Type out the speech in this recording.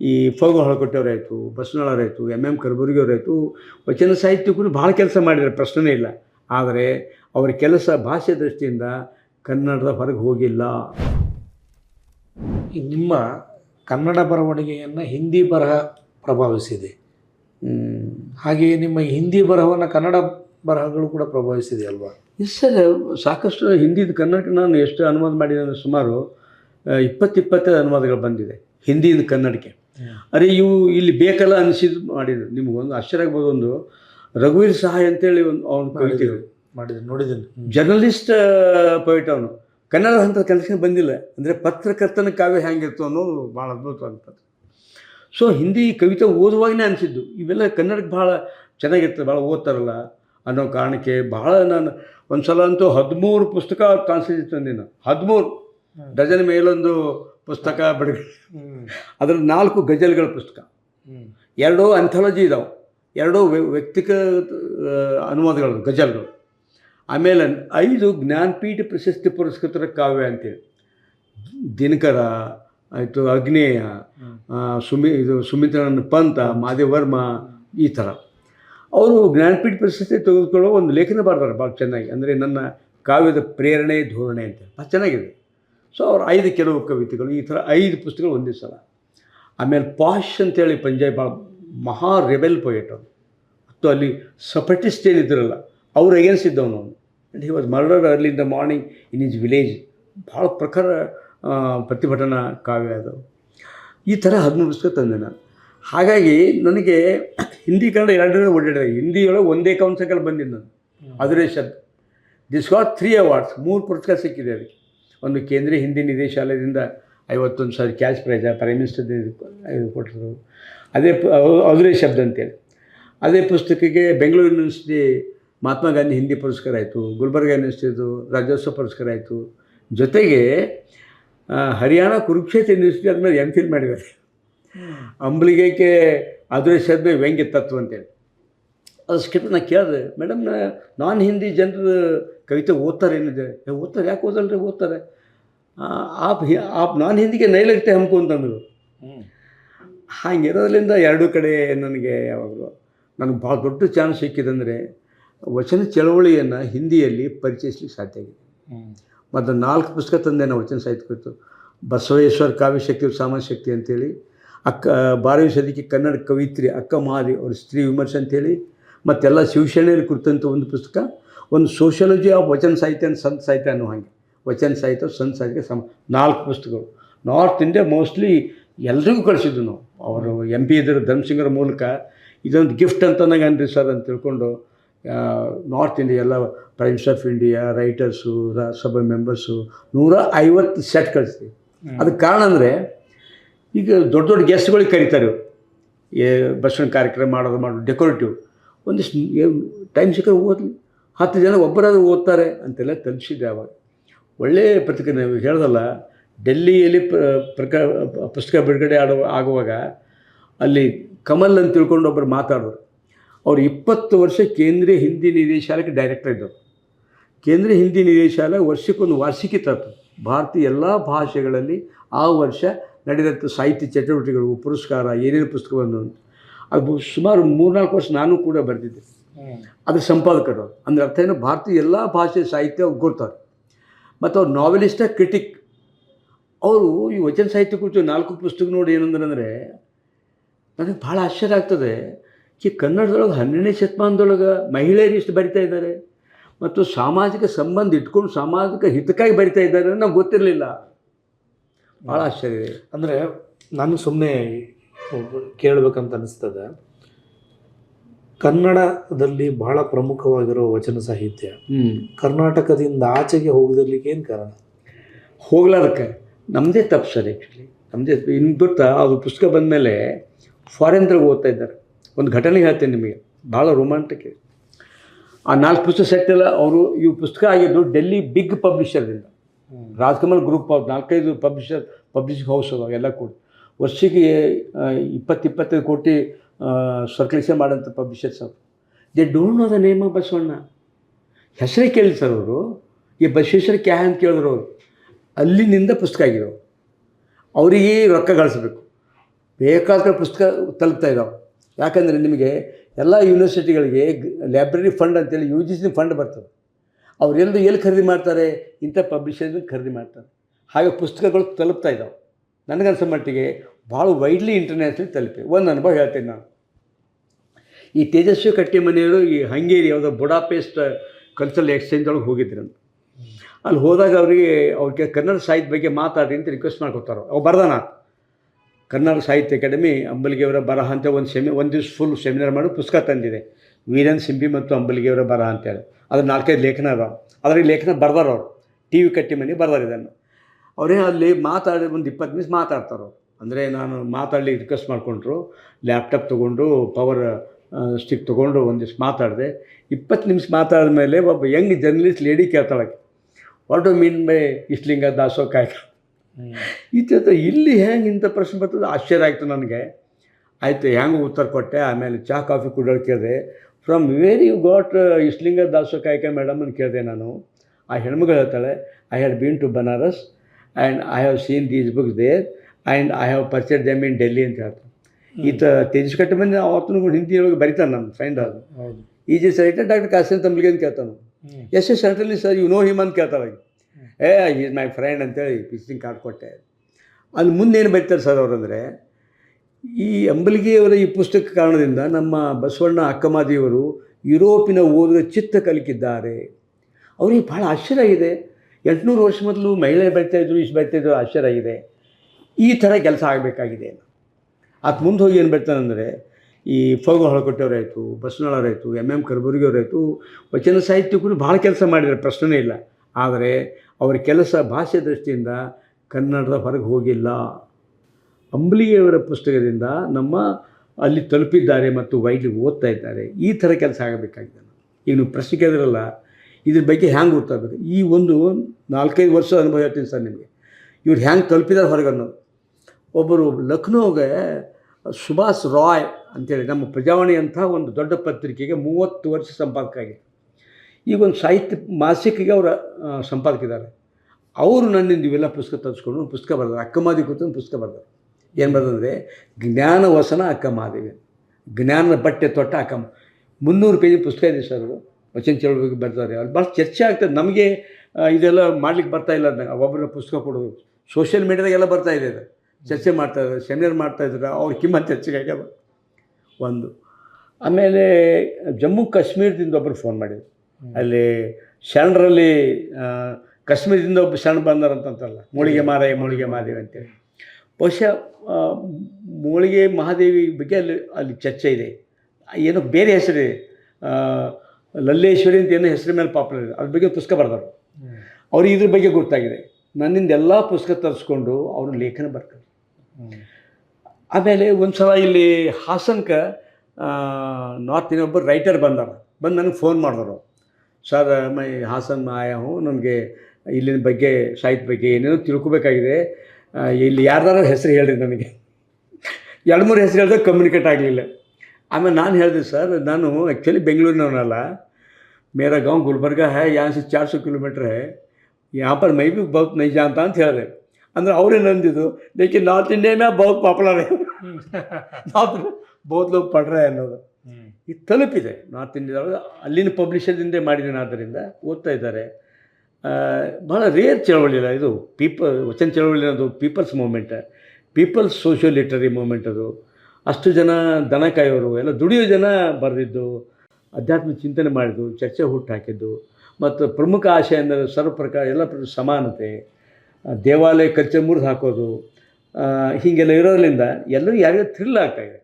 ಈ ಫಗು ಹೊಳಕೊಟ್ಟವರಾಯಿತು ಬಸವಣ್ಣವರಾಯಿತು ಎಂ ಎಂ ಕಲಬುರ್ಗಿಯವರಾಯಿತು ವಚನ ಸಾಹಿತ್ಯಕ್ಕೂ ಭಾಳ ಕೆಲಸ ಮಾಡಿದ್ದಾರೆ ಪ್ರಶ್ನೆನೇ ಇಲ್ಲ. ಆದರೆ ಅವರ ಕೆಲಸ ಭಾಷೆ ದೃಷ್ಟಿಯಿಂದ ಕನ್ನಡದ ಹೊರಗೆ ಹೋಗಿಲ್ಲ. ನಿಮ್ಮ ಕನ್ನಡ ಬರವಣಿಗೆಯನ್ನು ಹಿಂದಿ ಬರಹ ಪ್ರಭಾವಿಸಿದೆ. ಹಾಗೆಯೇ ನಿಮ್ಮ ಹಿಂದಿ ಬರಹವನ್ನು ಕನ್ನಡ ಬರಹಗಳು ಕೂಡ ಪ್ರಭಾವಿಸಿದೆ ಅಲ್ವಾ? ಎಸ್ ಸರ್ ಸಾಕಷ್ಟು ಹಿಂದಿದು ಕನ್ನಡಕ್ಕೆ ನಾನು ಎಷ್ಟು ಅನುವಾದ ಮಾಡಿದ್ದೇನೆ ಸುಮಾರು ಇಪ್ಪತ್ತಿಪ್ಪತ್ತೈದು ಅನುವಾದಗಳು ಬಂದಿದೆ ಹಿಂದಿಯಿಂದ ಕನ್ನಡಕ್ಕೆ. ಅರೆ ಇವು ಇಲ್ಲಿ ಬೇಕಲ್ಲ ಅನಿಸಿದ್ದು ಮಾಡಿದ್ರು. ನಿಮಗೊಂದು ಆಶ್ಚರ್ಯ ಆಗ್ಬೋದು ಒಂದು. ರಘುವೀರ್ ಸಹಾಯ ಅಂತೇಳಿ ಒಂದು ಅವನು ಕವಿತೆಗಳು ಮಾಡಿದ್ರು ನೋಡಿದ್ದೀನಿ. ಜರ್ನಲಿಸ್ಟ್ ಪೊಯಿಟ್ ಅವನು. ಕನ್ನಡ ಅಂತ ಕೆಲಸ ಬಂದಿಲ್ಲ. ಅಂದರೆ ಪತ್ರಕರ್ತನ ಕಾವ್ಯ ಹೆಂಗಿತ್ತು ಅನ್ನೋದು ಭಾಳ ಅಂತ ಸೊ ಹಿಂದಿ ಕವಿತೆ ಓದುವಾಗನೇ ಅನಿಸಿದ್ದು. ಇವೆಲ್ಲ ಕನ್ನಡಕ್ಕೆ ಭಾಳ ಚೆನ್ನಾಗಿರ್ತದೆ ಭಾಳ ಓದ್ತಾರಲ್ಲ ಅನ್ನೋ ಕಾರಣಕ್ಕೆ ಭಾಳ ನಾನು ಒಂದು ಸಲ ಅಂತೂ ಹದಿಮೂರು ಪುಸ್ತಕ ಟ್ರಾನ್ಸ್ಲೇಟ್ ತಂದಿನ ಹದಿಮೂರು. ಡಜನ್ ಮೇಲೊಂದು ಪುಸ್ತಕ ಬಿಡುಗಡೆ. ಅದರ ನಾಲ್ಕು ಗಜಲ್ಗಳ ಪುಸ್ತಕ. ಎರಡೂ ಅಂಥಾಲಜಿ ಇದಾವೆ. ಎರಡೂ ವ್ಯ- ವ್ಯಕ್ತಿಕ ಅನುವಾದಗಳು ಗಜಲ್ಗಳು. ಆಮೇಲೆ ಐದು ಜ್ಞಾನಪೀಠ ಪ್ರಶಸ್ತಿ ಪುರಸ್ಕೃತರ ಕಾವ್ಯ ಅಂತೇಳಿ. ದಿನಕರ ಆಯಿತು ಅಗ್ನೇಯ ಸುಮಿ ಇದು ಸುಮಿತ್ರನ ಪಂತ ಮಾದೇವರ್ಮ ಈ ಥರ. ಅವರು ಜ್ಞಾನಪೀಠ ಪ್ರಶಸ್ತಿ ತೆಗೆದುಕೊಳ್ಳೋ ಒಂದು ಲೇಖನ ಬರ್ತಾರೆ ಭಾಳ ಚೆನ್ನಾಗಿ. ಅಂದರೆ ನನ್ನ ಕಾವ್ಯದ ಪ್ರೇರಣೆ ಧೋರಣೆ ಅಂತ ಭಾಳ ಚೆನ್ನಾಗಿದೆ. ಸೊ ಅವ್ರು ಐದು ಕೆಲವು ಕವಿತೆಗಳು ಈ ಥರ ಐದು ಪುಸ್ತಕಗಳು ಒಂದೇ ಸಲ. ಆಮೇಲೆ ಪಾಶ್ ಅಂತೇಳಿ ಪಂಜಾಬ್ ಭಾಳ ಮಹಾ ರೆಬೆಲ್ ಪೊಯೆಟ್ ಅವನು. ಮತ್ತು ಅಲ್ಲಿ ಸಪರ್ಟಿಸ್ಟ್ ಏನಿದ್ರಲ್ಲ ಅವ್ರು ಅಗೇನ್ಸ್ಟ್ ಇದ್ದವನು ಅವನು. And he was murder early in the morning in his village ಭಾಳ ಪ್ರಖರ ಪ್ರತಿಭಟನಾ ಕಾವ್ಯ ಅದು. ಈ ಥರ ಹದಿಮೂರು ಪುಸ್ತಕ ತಂದೆ ನಾನು. ಹಾಗಾಗಿ ನನಗೆ ಹಿಂದಿ ಕನ್ನಡ ಎರಡನೇ ಓಡಾಡಿದೆ. ಹಿಂದಿಯೊಳಗೆ ಒಂದೇ ಕೌನ್ಸಕಲ್ಲಿ ಬಂದಿದ್ದು ನಾನು. ಅದರೇ ಶಬ್ದ ದಿಸ್ ಗಾಟ್ ತ್ರೀ ಅವಾರ್ಡ್ಸ್ ಮೂರು ಪುರಸ್ಕಾರ ಸಿಕ್ಕಿದೆ ಅದಕ್ಕೆ. ಒಂದು ಕೇಂದ್ರೀಯ ಹಿಂದಿ ನಿದೇಶಾಲಯದಿಂದ ಐವತ್ತೊಂದು ಸಾವಿರ ಕ್ಯಾಶ್ ಪ್ರೈಜ ಪ್ರೈಮ್ ಮಿನಿಸ್ಟರ್ ಇದು ಕೊಟ್ಟರು ಅದೇ ಅವರೇ ಅದುರೇ ಶಬ್ದ ಅಂತೇಳಿ. ಅದೇ ಪುಸ್ತಕಕ್ಕೆ ಬೆಂಗಳೂರು ಯೂನಿವರ್ಸಿಟಿ ಮಹಾತ್ಮ ಗಾಂಧಿ ಹಿಂದಿ ಪುರಸ್ಕಾರ ಆಯಿತು ಗುಲ್ಬರ್ಗ ಯೂನಿವರ್ಸಿಟಿದು ರಾಜ್ಯೋತ್ಸವ ಪುರಸ್ಕಾರ ಆಯಿತು. ಜೊತೆಗೆ ಹರಿಯಾಣ ಕುರುಕ್ಷೇತ್ರ ಯೂನಿವರ್ಸಿಟಿ ಆದಮೇಲೆ ಎಂ ಫಿಲ್ ಮಾಡಿದ್ದಾರೆ ಅಂಬಲಿಗೆಗೆ ಅದುರೇ ಶಬ್ದ ವ್ಯಂಗ್ಯ ತತ್ವ ಅಂತೇಳಿ. ಅದು ಸ್ಕ್ರಿಪ್ಟ್ ನಾನು ಕೇಳಿದೆ ಮೇಡಮ್ ನಾನ್ ಹಿಂದಿ ಜನರು ಕವಿತೆ ಓದ್ತಾರೆ ಏನಿದೆ? ಓದ್ತಾರೆ ಯಾಕೆ ಓದಲ್ರಿ? ಓದ್ತಾರೆ. ಆ, ಆಪ್ ಆಪ್ ನಾನ್ ಹಿಂದಿಗೆ ನೈಲಗತೆ ಹಮ್ಕು ಅಂತಂದರು. ಹಾಗಿರೋದ್ರಿಂದ ಎರಡೂ ಕಡೆ ನನಗೆ ಯಾವಾಗಲೂ ನನಗೆ ಭಾಳ ದೊಡ್ಡ ಚಾನ್ಸ್ ಸಿಕ್ಕಿದಂದರೆ ವಚನ ಚಳವಳಿಯನ್ನು ಹಿಂದಿಯಲ್ಲಿ ಪರಿಚಯಿಸ್ಲಿಕ್ಕೆ ಸಾಧ್ಯ ಆಗಿದೆ. ಮತ್ತು ನಾಲ್ಕು ಪುಸ್ತಕ ತಂದೆ ನಾವು ವಚನ ಸಾಹಿತ್ಯ ಕುರಿತು ಬಸವೇಶ್ವರ ಕಾವ್ಯಶಕ್ತಿ ಸಾಮಾನ್ಯ ಶಕ್ತಿ ಅಂತೇಳಿ ಅಕ್ಕ ಬಾರವಿ ಸದಿಕೆ ಕನ್ನಡ ಕವಿತ್ರಿ ಅಕ್ಕ ಮಹಾದಿ ಅವ್ರ ಸ್ತ್ರೀ ವಿಮರ್ಶೆ ಅಂತೇಳಿ ಮತ್ತೆಲ್ಲ ಶಿವಶರಣೆಯ ಕುರಿತಂಥ ಒಂದು ಪುಸ್ತಕ ಒಂದು ಸೋಷಿಯಾಲಜಿ ಆಫ್ ವಚನ ಸಾಹಿತ್ಯ ಆ್ಯಂಡ್ ಸಂತ ಸಾಹಿತ್ಯ ಅನ್ನೋ ಹಾಗೆ. ವಚನ ಸಾಹಿತ್ಯ ಸಂತ ಸಾಹಿತ್ಯ ಸಮ ನಾಲ್ಕು ಪುಸ್ತಕಗಳು. ನಾರ್ತ್ ಇಂಡಿಯಾ ಮೋಸ್ಟ್ಲಿ ಎಲ್ರಿಗೂ ಕಳಿಸಿದ್ದು ನಾವು. ಅವರು ಎಂ ಪಿ ಇದ್ದರು ಧರ್ಮಸಿಂಗರ ಮೂಲಕ. ಇದೊಂದು ಗಿಫ್ಟ್ ಅಂತ ನನಗೆ ಅನ್ರಿ ಸರ್ ಅಂತ ತಿಳ್ಕೊಂಡು ನಾರ್ತ್ ಇಂಡಿಯಾ ಎಲ್ಲ ಟೈಮ್ಸ್ ಆಫ್ ಇಂಡಿಯಾ ರೈಟರ್ಸು ಸಭೆ ಮೆಂಬರ್ಸು ನೂರ ಐವತ್ತು ಸೆಟ್ ಕಳಿಸ್ತೀವಿ ಅದಕ್ಕೆ ಕಾರಣ ಅಂದರೆ ಈಗ ದೊಡ್ಡ ದೊಡ್ಡ ಗೆಸ್ಟ್ಗಳಿಗೆ ಕರೀತಾರೆ ಬಸವಣ್ಣ ಕಾರ್ಯಕ್ರಮ ಮಾಡೋದು ಮಾಡೋದು ಡೆಕೋರೇಟಿವ್ ಒಂದಿಷ್ಟು ಟೈಮ್ ಸಿಕ್ಕರೆ ಓದಲಿ. ಹತ್ತು ಜನ ಒಬ್ಬರಾದ್ರೂ ಓದ್ತಾರೆ ಅಂತೆಲ್ಲ ತಲುಪಿಸಿದ್ದೆ ಅವಾಗ ಒಳ್ಳೆಯ ಪ್ರತಿಕ್ರಿಯೆ ನೀವು ಹೇಳ್ದಲ್ಲ, ಡೆಲ್ಲಿಯಲ್ಲಿ ಪ್ರ ಪ್ರಕ ಪುಸ್ತಕ ಬಿಡುಗಡೆ ಆಡುವ ಆಗುವಾಗ ಅಲ್ಲಿ ಕಮಲ್ ಅಂತ ತಿಳ್ಕೊಂಡು ಒಬ್ಬರು ಮಾತಾಡೋರು. ಅವರು ಇಪ್ಪತ್ತು ವರ್ಷ ಕೇಂದ್ರೀಯ ಹಿಂದಿ ನಿರ್ದೇಶಾಲಯಕ್ಕೆ ಡೈರೆಕ್ಟರ್ ಇದ್ದರು. ಕೇಂದ್ರೀಯ ಹಿಂದಿ ನಿರ್ದೇಶಾಲಯ ವರ್ಷಕ್ಕೊಂದು ವಾರ್ಷಿಕಿ ತತ್ತು ಭಾರತೀಯ ಎಲ್ಲ ಭಾಷೆಗಳಲ್ಲಿ ಆ ವರ್ಷ ನಡೆದಂಥ ಸಾಹಿತ್ಯ ಚಟುವಟಿಕೆಗಳು, ಪುರಸ್ಕಾರ, ಏನೇನು ಪುಸ್ತಕವನ್ನು ಅದು ಸುಮಾರು ಮೂರ್ನಾಲ್ಕು ವರ್ಷ ನಾನು ಕೂಡ ಬರೆದಿದ್ದೆ. ಅದ್ರ ಸಂಪಾದಕರು. ಅಂದ್ರೆ ಅರ್ಥ ಏನು? ಭಾರತೀಯ ಎಲ್ಲ ಭಾಷೆ ಸಾಹಿತ್ಯ ಗೊತ್ತಾರೆ ಮತ್ತು ಅವ್ರು ನಾವೆಲಿಸ್ಟ ಕ್ರಿಟಿಕ್ ಅವರು ಈ ವಚನ ಸಾಹಿತ್ಯ ಕುರಿತು ನಾಲ್ಕು ಪುಸ್ತಕ ನೋಡಿ ಏನಂದ್ರೆ ನನಗೆ ಭಾಳ ಆಶ್ಚರ್ಯ ಆಗ್ತದೆ. ಈ ಕನ್ನಡದೊಳಗೆ ಹನ್ನೆರಡನೇ ಶತಮಾನದೊಳಗೆ ಮಹಿಳೆಯರು ಇಷ್ಟು ಬರಿತಾ ಇದ್ದಾರೆ. ಮತ್ತು ಸಾಮಾಜಿಕ ಸಂಬಂಧ ಇಟ್ಕೊಂಡು ಸಾಮಾಜಿಕ ಹಿತಕ್ಕಾಗಿ ಬರಿತಾ ಇದ್ದಾರೆ ನಮ್ಗೆ ಗೊತ್ತಿರಲಿಲ್ಲ. ಭಾಳ ಆಶ್ಚರ್ಯ. ಇದೆ ಅಂದರೆ ನಾನು ಸುಮ್ಮನೆ ಕೇಳಬೇಕಂತ ಅನಿಸ್ತದೆ. ಕನ್ನಡದಲ್ಲಿ ಬಹಳ ಪ್ರಮುಖವಾಗಿರೋ ವಚನ ಸಾಹಿತ್ಯ. ಹ್ಞೂ ಕರ್ನಾಟಕದಿಂದ ಆಚೆಗೆ ಹೋಗೋದರ್ಲಿಕ್ಕೆ ಏನು ಕಾರಣ? ಹೋಗ್ಲಾರಕ್ಕೆ. ನಮ್ಮದೇ ತಪ್ಪು ಸರ್ ಆ್ಯಕ್ಚುಲಿ ನಮ್ಮದೇ ಇನ್ನು ಗೊತ್ತಾ ಅದು ಪುಸ್ತಕ ಬಂದಮೇಲೆ ಫಾರಿನ್ದ್ರಿಗೆ ಓದ್ತಾ ಇದ್ದಾರೆ. ಒಂದು ಘಟನೆ ಹೇಳ್ತೇನೆ ನಿಮಗೆ. ಭಾಳ ರೊಮ್ಯಾಂಟಿಕ್ ಇದೆ. ಆ ನಾಲ್ಕು ಪುಸ್ತಕ ಸೆಟ್ ಎಲ್ಲ ಅವರು ಇವು ಪುಸ್ತಕ ಆಗಿದ್ದು ಡೆಲ್ಲಿ ಬಿಗ್ ಪಬ್ಲಿಷರ್ದಿಂದ ರಾಜ್ಕಮಲ್ ಗ್ರೂಪ್ ಆಫ್ ನಾಲ್ಕೈದು ಪಬ್ಲಿಷರ್ ಪಬ್ಲಿಷಿಂಗ್ ಹೌಸ್ ಅದಾವ ಎಲ್ಲ ಕೂಡ. ವರ್ಷಕ್ಕೆ ಇಪ್ಪತ್ತು ಇಪ್ಪತ್ತೈದು ಕೋಟಿ ಸರ್ಕ್ಯುಲೇಷನ್ ಮಾಡೋಂಥ ಪಬ್ಲಿಷರ್ಸ್ ಅವರು they don't know the name of Basavanna. ಹೆಸರೇ ಕೇಳಿ ಸರ್ ಅವರು. ಈ ಬಸವೇಶ್ವರ ಕ್ಯಾ ಅಂತ ಕೇಳಿದ್ರು ಅವರು. ಅಲ್ಲಿನಿಂದ ಪುಸ್ತಕ ಆಗಿರೋ. ಅವರಿಗೆ ರೊಕ್ಕ ಗಳಿಸ್ಬೇಕು. ಬೇಕಾದ ಪುಸ್ತಕ ತಲುಪ್ತಾ ಇದ್ದಾವೆ ಯಾಕಂದರೆ ನಿಮಗೆ ಎಲ್ಲ ಯೂನಿವರ್ಸಿಟಿಗಳಿಗೆ ಲೈಬ್ರರಿ ಫಂಡ್ ಅಂತೇಳಿ ಯು ಜಿ ಸಿ ಫಂಡ್ ಬರ್ತದೆ. ಅವರೆಲ್ಲರೂ ಎಲ್ಲಿ ಖರೀದಿ ಮಾಡ್ತಾರೆ? ಇಂಥ ಪಬ್ಲಿಷರ್ನ ಖರೀದಿ ಮಾಡ್ತಾರೆ. ಹಾಗೆ ಪುಸ್ತಕಗಳು ತಲುಪ್ತಾ ಇದ್ದಾವೆ ನನಗನ್ಸೋ ಮಟ್ಟಿಗೆ ಭಾಳ ವೈಡ್ಲಿ ಇಂಟರ್ನ್ಯಾಷನಲ್ ತಲುಪಿ. ಒಂದು ಅನುಭವ ಹೇಳ್ತೀನಿ ನಾನು. ಈ ತೇಜಸ್ವಿ ಕಟ್ಟಿ ಮನೆಯವರು ಈ ಹಂಗೇರಿ ಯಾವುದೋ ಬುಡಾಪೇಸ್ಟ್ ಕಲ್ಚರಲ್ ಎಕ್ಸ್ಚೇಂಜ್ ಒಳಗೆ ಹೋಗಿದ್ರು. ಅಲ್ಲಿ ಹೋದಾಗ ಅವರಿಗೆ ಅವ್ರಿಗೆ ಕನ್ನಡ ಸಾಹಿತ್ಯ ಬಗ್ಗೆ ಮಾತಾಡಿ ಅಂತ ರಿಕ್ವೆಸ್ಟ್ ಮಾಡ್ಕೊತಾರೆ ಅವು ಬರ್ದಾನ. ಕನ್ನಡ ಸಾಹಿತ್ಯ ಅಕಾಡೆಮಿ ಅಂಬಲಿಗೆಯವರ ಬರಹ ಅಂತ ಒಂದು ಸೆಮಿ ಒಂದು ದಿವ್ಸ ಫುಲ್ ಸೆಮಿನಾರ್ ಮಾಡಿ ಪುಸ್ತಕ ತಂದಿದೆ. ವೀರನ್ ಸಿಂಬಿ ಮತ್ತು ಅಂಬಲಿಗೆಯವರ ಬರಹ ಅಂತೇಳಿ ಅದು ನಾಲ್ಕೈದು ಲೇಖನ ಅದ ಲೇಖನ ಬರ್ದಾರ ಅವರು. ಟಿ ವಿ ಕಟ್ಟಿ ಮನೆ ಬರ್ದಾರ ಅವರೇ ಅಲ್ಲಿ ಮಾತಾಡಿ ಒಂದು ಇಪ್ಪತ್ತು ನಿಮಿಷ ಮಾತಾಡ್ತಾರೆ ಅಂದರೆ ನಾನು ಮಾತಾಡಲಿ ರಿಕ್ವೆಸ್ಟ್ ಮಾಡಿಕೊಂಡ್ರು ಲ್ಯಾಪ್ಟಾಪ್ ತೊಗೊಂಡು ಪವರ್ ಸ್ಟಿಕ್ ತೊಗೊಂಡು ಒಂದಿಷ್ಟು ದಿವ್ಸ ಮಾತಾಡಿದೆ. ಇಪ್ಪತ್ತು ನಿಮಿಷ ಮಾತಾಡಿದ ಮೇಲೆ ಒಬ್ಬ ಯಂಗ್ ಜರ್ನಲಿಸ್ಟ್ ಲೇಡಿ ಕೇಳ್ತಾಳೆ ವಾಟ್ ಡು ಮೀನ್ ಬೈ ಇಷ್ಟಲಿಂಗ ದಾಸೋ ಕಾಯ್ಕ ಈ ಥರ ಇಲ್ಲಿ ಹೆಂಗೆ ಇಂಥ ಪ್ರಶ್ನೆ ಬರ್ತದೆ? ಆಶ್ಚರ್ಯ ಆಯಿತು ನನಗೆ. ಆಯಿತು ಹೆಂಗೆ ಉತ್ತರ ಕೊಟ್ಟೆ. ಆಮೇಲೆ ಚಹಾ ಕಾಫಿ ಕುಡಿಯೋದು ಕೇಳಿದೆ. ಫ್ರಮ್ ವೇರ್ ಯು ಗಾಟ್ ಇಷ್ಟಲಿಂಗ ದಾಸೋ ಕಾಯ್ಕ ಮೇಡಮ್ ಅಂತ ಕೇಳಿದೆ ನಾನು. ಆ ಹೆಣ್ಮಗಳು ಹೇಳ್ತಾಳೆ I had been to Banaras and I have seen these books there and I have purchase them in Delhi ಅಂತ ಹೇಳ್ತಾನೆ ಈತ ತೇಜಸ್ ಕಟ್ಟಿ ಬಂದು ಕೂಡ ಹಿಂದಿ ಒಳಗೆ ಬರಿತಾನೆ ನನ್ನ ಫ್ರೆಂಡ್ ಅದು ಈಜ್ ಇಸ್ ರೈಟರ್ ಡಾಕ್ಟರ್ ಕಾಸಿನ್ ತಮ್ಲಿಗೆ ಅಂತ ಕೇಳ್ತಾನೆ. ಎಸ್ ಎಸ್ ಸೆಂಟ್ರಲ್ಲಿ ಸರ್ ಯು ನೋ ಹಿಮ್ ಅಂತ ಕೇಳ್ತಾಳೆ ಏ ಈಸ್ ಮೈ ಫ್ರೆಂಡ್ ಅಂತೇಳಿ ವಿಸಿಟಿಂಗ್ ಕಾರ್ಡ್ ಕೊಟ್ಟೆ. ಅಲ್ಲಿ ಮುಂದೆ ಏನು ಬರೀತಾರೆ ಸರ್ ಅವರಂದರೆ ಈ ಅಂಬಲಿಗೆಯವರ ಈ ಪುಸ್ತಕ ಕಾರಣದಿಂದ ನಮ್ಮ ಬಸವಣ್ಣ ಅಕ್ಕಮಾದಿಯವರು ಯುರೋಪಿನ ಓದುವ ಚಿತ್ತ ಕಲಿಕಿದ್ದಾರೆ ಅವರಿಗೆ ಭಾಳ ಆಶ್ಚರ್ಯ ಆಗಿದೆ. ಎಂಟುನೂರು ವರ್ಷ ಮೊದಲು ಮಹಿಳೆ ಬರಿತಾಯಿದ್ರು ಇಷ್ಟು ಬರಿತಾಯಿದ್ರು ಆಶ್ಚರ್ಯ ಇದೆ ಈ ಥರ ಕೆಲಸ ಆಗಬೇಕಾಗಿದೆ ಅದು ಮುಂದೆ ಹೋಗಿ ಏನು ಬರ್ತಾನಂದರೆ ಈ ಫೋಗ ಹೊಳಕೊಟ್ಟವರಾಯಿತು ಬಸವಣ್ಣವರಾಯಿತು ಎಂ ಎಂ ಕಲಬುರ್ಗಿಯವರಾಯಿತು ವಚನ ಸಾಹಿತ್ಯಕ್ಕೂ ಭಾಳ ಕೆಲಸ ಮಾಡಿದ್ದಾರೆ, ಪ್ರಶ್ನೆನೇ ಇಲ್ಲ. ಆದರೆ ಅವರ ಕೆಲಸ ಭಾಷೆ ದೃಷ್ಟಿಯಿಂದ ಕನ್ನಡದ ಹೊರಗೆ ಹೋಗಿಲ್ಲ. ಅಂಬಲಿಗೆಯವರ ಪುಸ್ತಕದಿಂದ ನಮ್ಮ ಅಲ್ಲಿ ತಲುಪಿದ್ದಾರೆ ಮತ್ತು ವೈದ್ಯ ಓದ್ತಾ ಇದ್ದಾರೆ. ಈ ಥರ ಕೆಲಸ ಆಗಬೇಕಾಗಿದೆ ಈಗ ಪ್ರಶ್ನೆ ಕೇಳಿದ್ರಲ್ಲ ಇದ್ರ ಬಗ್ಗೆ ಹ್ಯಾಂಗೆ ಗೊತ್ತಾಗಬೇಕು? ಈ ಒಂದು ನಾಲ್ಕೈದು ವರ್ಷ ಅನುಭವ ಹೇಳ್ತೀನಿ ಸರ್ ನಿಮಗೆ. ಇವ್ರು ಹ್ಯಾಂಗೆ ತಲುಪಿದಾರೆ ಹೊರಗೆ ಅನ್ನೋದು. ಒಬ್ಬರು ಲಕ್ನೋಗೆ ಸುಭಾಷ್ ರಾಯ್ ಅಂತೇಳಿ ನಮ್ಮ ಪ್ರಜಾವಾಣಿ ಅಂತ ಒಂದು ದೊಡ್ಡ ಪತ್ರಿಕೆಗೆ ಮೂವತ್ತು ವರ್ಷ ಸಂಪಾದಕ ಆಗಿದೆ ಈಗ ಒಂದು ಸಾಹಿತ್ಯ ಮಾಸಿಕೆಗೆ ಅವರ ಸಂಪಾದಕಿದ್ದಾರೆ. ಅವರು ನನ್ನಿಂದ ಇವೆಲ್ಲ ಪುಸ್ತಕ ತರಿಸ್ಕೊಂಡು ಪುಸ್ತಕ ಬರೆದಾರೆ. ಅಕ್ಕಮಾದಿ ಕೂತು ಪುಸ್ತಕ ಬರೆದಾರೆ. ಏನು ಬರೆದಂದರೆ, ಜ್ಞಾನ ವಸನ ಅಕ್ಕಮಾದೇವಿ ಜ್ಞಾನದ ಬಟ್ಟೆ ತೊಟ್ಟ ಅಕ್ಕಮ್ಮ ಮುನ್ನೂರು ಪೇಜಿ ಪುಸ್ತಕ ಇದೆ ಸರ್ ಅದು. ವಚನ ಚಳುವಳಿಗೆ ಬರ್ತಾರೆ. ಅಲ್ಲಿ ಭಾಳ ಚರ್ಚೆ ಆಗ್ತದೆ. ನಮಗೆ ಇದೆಲ್ಲ ಮಾಡ್ಲಿಕ್ಕೆ ಬರ್ತಾ ಇಲ್ಲ. ಅಂದಾಗ ಒಬ್ಬರ ಪುಸ್ತಕ ಕೊಡೋದು ಸೋಷಿಯಲ್ ಮೀಡಿಯಾದಾಗೆಲ್ಲ ಬರ್ತಾ ಇದೆ ಅದು. ಚರ್ಚೆ ಮಾಡ್ತಾ ಇದ್ದಾರೆ ಸೆಮಿನಾರ್ ಮಾಡ್ತಾ ಇದ್ದಾರೆ. ಅವ್ರ ಕಿಮ್ಮತ್ತು ಹೆಚ್ಚಿಗೆ ಆಗ್ಯಾವ ಒಂದು. ಆಮೇಲೆ ಜಮ್ಮು ಕಾಶ್ಮೀರದಿಂದ ಒಬ್ಬರು ಫೋನ್ ಮಾಡಿದ್ರು. ಅಲ್ಲಿ ಶರಣರಲ್ಲಿ ಕಾಶ್ಮೀರದಿಂದ ಒಬ್ಬ ಶರಣ ಬಂದಾರಂತಂತಲ್ಲ ಮೂಳಿಗೆ ಮಾರಾಯ ಮೂಳಿಗೆ ಮಹಾದೇವಿ ಅಂತೇಳಿ. ಬಹುಶಃ ಮೂಳಿಗೆ ಮಹಾದೇವಿ ಬಗ್ಗೆ ಅಲ್ಲಿ ಅಲ್ಲಿ ಚರ್ಚೆ ಇದೆ. ಏನೋ ಬೇರೆ ಹೆಸರಿದೆ. ಲಲ್ಲೇಶ್ವರಿ ಅಂತ ಏನೋ ಹೆಸರು ಮೇಲೆ ಪಾಪ್ಯುಲರ್ ಇದೆ. ಅದ್ರ ಬಗ್ಗೆ ಪುಸ್ತಕ ಬರ್ತಾರೆ ಅವ್ರಿಗೆ ಇದ್ರ ಬಗ್ಗೆ ಗೊತ್ತಾಗಿದೆ. ನನ್ನಿಂದ ಎಲ್ಲ ಪುಸ್ತಕ ತರಿಸ್ಕೊಂಡು ಅವರು ಲೇಖನ ಬರ್ತಾರೆ. ಆಮೇಲೆ ಒಂದು ಸಲ ಇಲ್ಲಿ ಹಾಸನ್ಕ ನಾರ್ತ್ ಇನ್ನೊಬ್ಬರು ರೈಟರ್ ಬಂದಾರ ಬಂದು ನನಗೆ ಫೋನ್ ಮಾಡಿದ್ರು ಸರ್, ಮೈ ಹಾಸನ್ ಆಯಾ ಹೂँ, ನನಗೆ ಇಲ್ಲಿನ ಬಗ್ಗೆ, ಸಾಹಿತ್ಯ ಬಗ್ಗೆ ಏನೇನೋ ತಿಳ್ಕೊಬೇಕಾಗಿದೆ. ಇಲ್ಲಿ ಯಾರ್ದಾರ ಹೆಸರು ಹೇಳ್ರಿ ನನಗೆ. ಎರಡು ಮೂರು ಹೆಸರು ಹೇಳಿದ್ರೆ ಕಮ್ಯುನಿಕೇಟ್ ಆಗಲಿಲ್ಲ. ಆಮೇಲೆ ನಾನು ಹೇಳಿದೆ, ಸರ್, ನಾನು ಆ್ಯಕ್ಚುಲಿ ಬೆಂಗಳೂರಿನವನಲ್ಲ. मेरा गांव गुलबर्गा है यहाँ से 400 किलोमीटर है यहाँ पर मैं भी बहुत नहीं जानता ಅಂತ ಹೇಳಿದೆ ಅಂದರೆ ಅವ್ರೇನು ಅಂದಿದ್ದು ಲೇಕಿನ್ ನಾರ್ತ್ ಇಂಡಿಯಾ में बहुत ಪಾಪ್ಯುಲರ್ है ನಾರ್ತ್ बहुत लोग पढ़ रहे हैं ಅನ್ನೋದು ಇದು ತಲುಪಿದೆ ನಾರ್ತ್ ಇಂಡಿಯಾದೊಳಗೆ ಅಲ್ಲಿನ ಪಬ್ಲಿಷರ್ದಿಂದೇ ಮಾಡಿದ್ದೀನಿ ಆದ್ದರಿಂದ ಓದ್ತಾ ಇದ್ದಾರೆ ಆ, ಭಾಳ ರೇರ್ ಚಳವಳಿ ಅಲ್ಲ ಇದು ಪೀಪಲ್ ವಚನ ಚಳವಳಿ ಅನ್ನೋದು people's movement people's social literary movement ಅದು ಅಷ್ಟು ಜನ ದನ ಕಾಯೋರು ಎಲ್ಲ ದುಡಿಯೋ ಜನ ಬರೆದಿದ್ದು ಅಧ್ಯಾತ್ಮ ಚಿಂತನೆ ಮಾಡಿದ್ದು, ಚರ್ಚೆ ಹುಟ್ಟು ಹಾಕಿದ್ದು, ಮತ್ತು ಪ್ರಮುಖ ಆಶಯ ಅಂದರೆ ಸರ್ವ ಪ್ರಕಾರ ಎಲ್ಲ ಸಮಾನತೆ ದೇವಾಲಯ ಕಲ್ಚರ್ ಮುರಿದು ಹಾಕೋದು ಹೀಗೆಲ್ಲ ಇರೋದ್ರಿಂದ ಎಲ್ಲರೂ ಯಾರಿಗೂ ಥ್ರಿಲ್ ಆಗ್ತಾಯಿದೆ